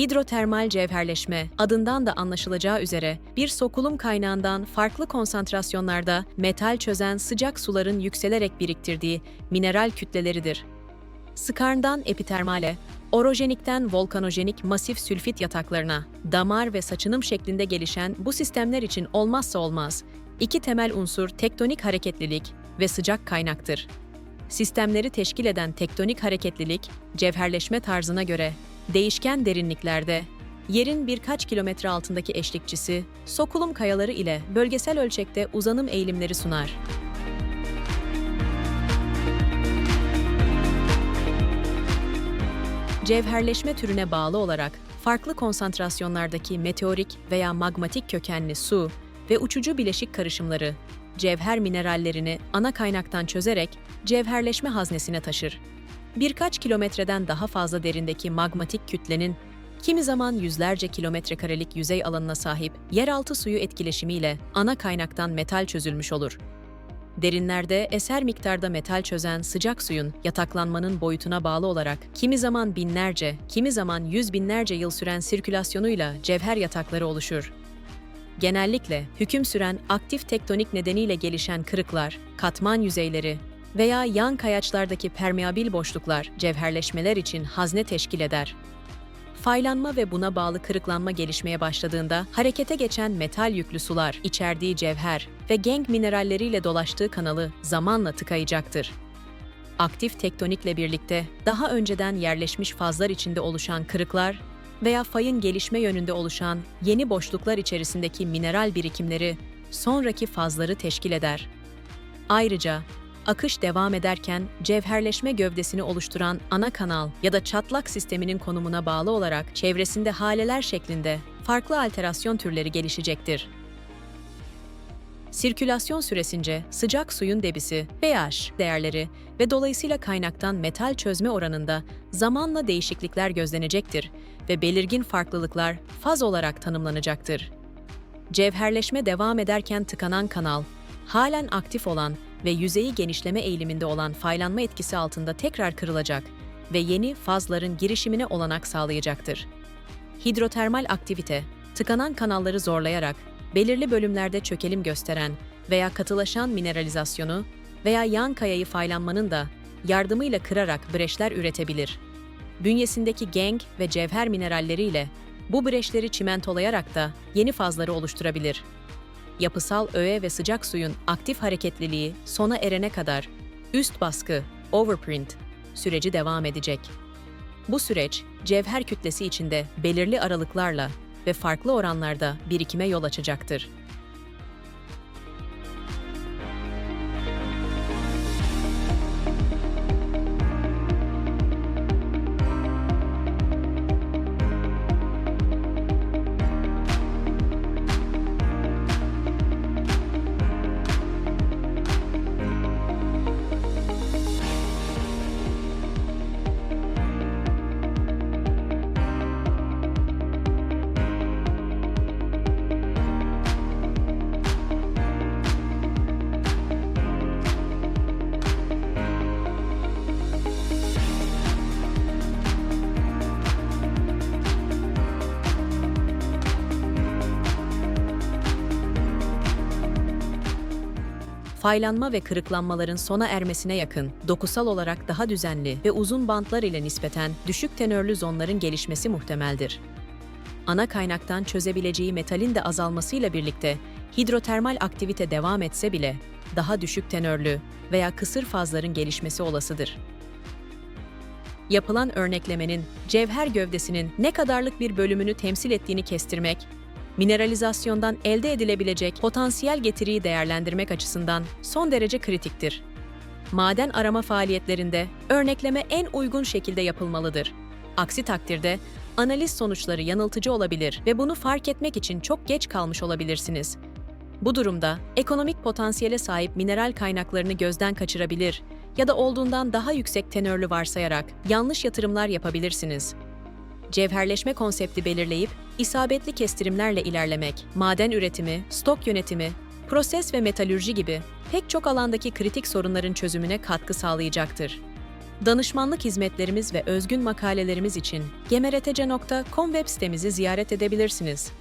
Hidrotermal cevherleşme, adından da anlaşılacağı üzere bir sokulum kaynağından farklı konsantrasyonlarda metal çözen sıcak suların yükselerek biriktirdiği mineral kütleleridir. Skarndan epitermale, orojenikten volkanojenik masif sülfit yataklarına, damar ve saçınım şeklinde gelişen bu sistemler için olmazsa olmaz, iki temel unsur tektonik hareketlilik ve sıcak kaynaktır. Sistemleri teşkil eden tektonik hareketlilik, cevherleşme tarzına göre değişken derinliklerde, yerin birkaç kilometre altındaki eşlikçisi, sokulum kayaları ile bölgesel ölçekte uzanım eğilimleri sunar. Cevherleşme türüne bağlı olarak farklı konsantrasyonlardaki meteorik veya magmatik kökenli su ve uçucu bileşik karışımları cevher minerallerini ana kaynaktan çözerek cevherleşme haznesine taşır. Birkaç kilometreden daha fazla derindeki magmatik kütlenin kimi zaman yüzlerce kilometre karelik yüzey alanına sahip yeraltı suyu etkileşimiyle ana kaynaktan metal çözülmüş olur. Derinlerde eser miktarda metal çözen sıcak suyun yataklanmanın boyutuna bağlı olarak kimi zaman binlerce, kimi zaman yüz binlerce yıl süren sirkülasyonuyla cevher yatakları oluşur. Genellikle hüküm süren aktif tektonik nedeniyle gelişen kırıklar, katman yüzeyleri veya yan kayaçlardaki permeabil boşluklar cevherleşmeler için hazne teşkil eder. Faylanma ve buna bağlı kırıklanma gelişmeye başladığında harekete geçen metal yüklü sular içerdiği cevher ve genk mineralleriyle dolaştığı kanalı zamanla tıkayacaktır. Aktif tektonikle birlikte daha önceden yerleşmiş fazlar içinde oluşan kırıklar veya fayın gelişme yönünde oluşan yeni boşluklar içerisindeki mineral birikimleri sonraki fazları teşkil eder. Ayrıca akış devam ederken cevherleşme gövdesini oluşturan ana kanal ya da çatlak sisteminin konumuna bağlı olarak çevresinde haleler şeklinde farklı alterasyon türleri gelişecektir. Sirkülasyon süresince sıcak suyun debisi, pH değerleri ve dolayısıyla kaynaktan metal çözme oranında zamanla değişiklikler gözlenecektir ve belirgin farklılıklar faz olarak tanımlanacaktır. Cevherleşme devam ederken tıkanan kanal, halen aktif olan ve yüzeyi genişleme eğiliminde olan faylanma etkisi altında tekrar kırılacak ve yeni fazların girişimine olanak sağlayacaktır. Hidrotermal aktivite, tıkanan kanalları zorlayarak belirli bölümlerde çökelim gösteren veya katılaşan mineralizasyonu veya yan kayayı faylanmanın da yardımıyla kırarak breşler üretebilir. Bünyesindeki genk ve cevher mineralleriyle bu breşleri çimentolayarak da yeni fazları oluşturabilir. Yapısal öğe ve sıcak suyun aktif hareketliliği sona erene kadar üst baskı, overprint süreci devam edecek. Bu süreç cevher kütlesi içinde belirli aralıklarla ve farklı oranlarda birikime yol açacaktır. Faylanma ve kırıklanmaların sona ermesine yakın, dokusal olarak daha düzenli ve uzun bantlar ile nispeten düşük tenörlü zonların gelişmesi muhtemeldir. Ana kaynaktan çözebileceği metalin de azalmasıyla birlikte hidrotermal aktivite devam etse bile daha düşük tenörlü veya kısır fazların gelişmesi olasıdır. Yapılan örneklemenin cevher gövdesinin ne kadarlık bir bölümünü temsil ettiğini kestirmek mineralizasyondan elde edilebilecek potansiyel getiriyi değerlendirmek açısından son derece kritiktir. Maden arama faaliyetlerinde örnekleme en uygun şekilde yapılmalıdır. Aksi takdirde analiz sonuçları yanıltıcı olabilir ve bunu fark etmek için çok geç kalmış olabilirsiniz. Bu durumda ekonomik potansiyele sahip mineral kaynaklarını gözden kaçırabilir ya da olduğundan daha yüksek tenörlü varsayarak yanlış yatırımlar yapabilirsiniz cevherleşme konsepti belirleyip isabetli kestirimlerle ilerlemek, maden üretimi, stok yönetimi, proses ve metalürji gibi pek çok alandaki kritik sorunların çözümüne katkı sağlayacaktır. Danışmanlık hizmetlerimiz ve özgün makalelerimiz için gemeretece.com web sitemizi ziyaret edebilirsiniz.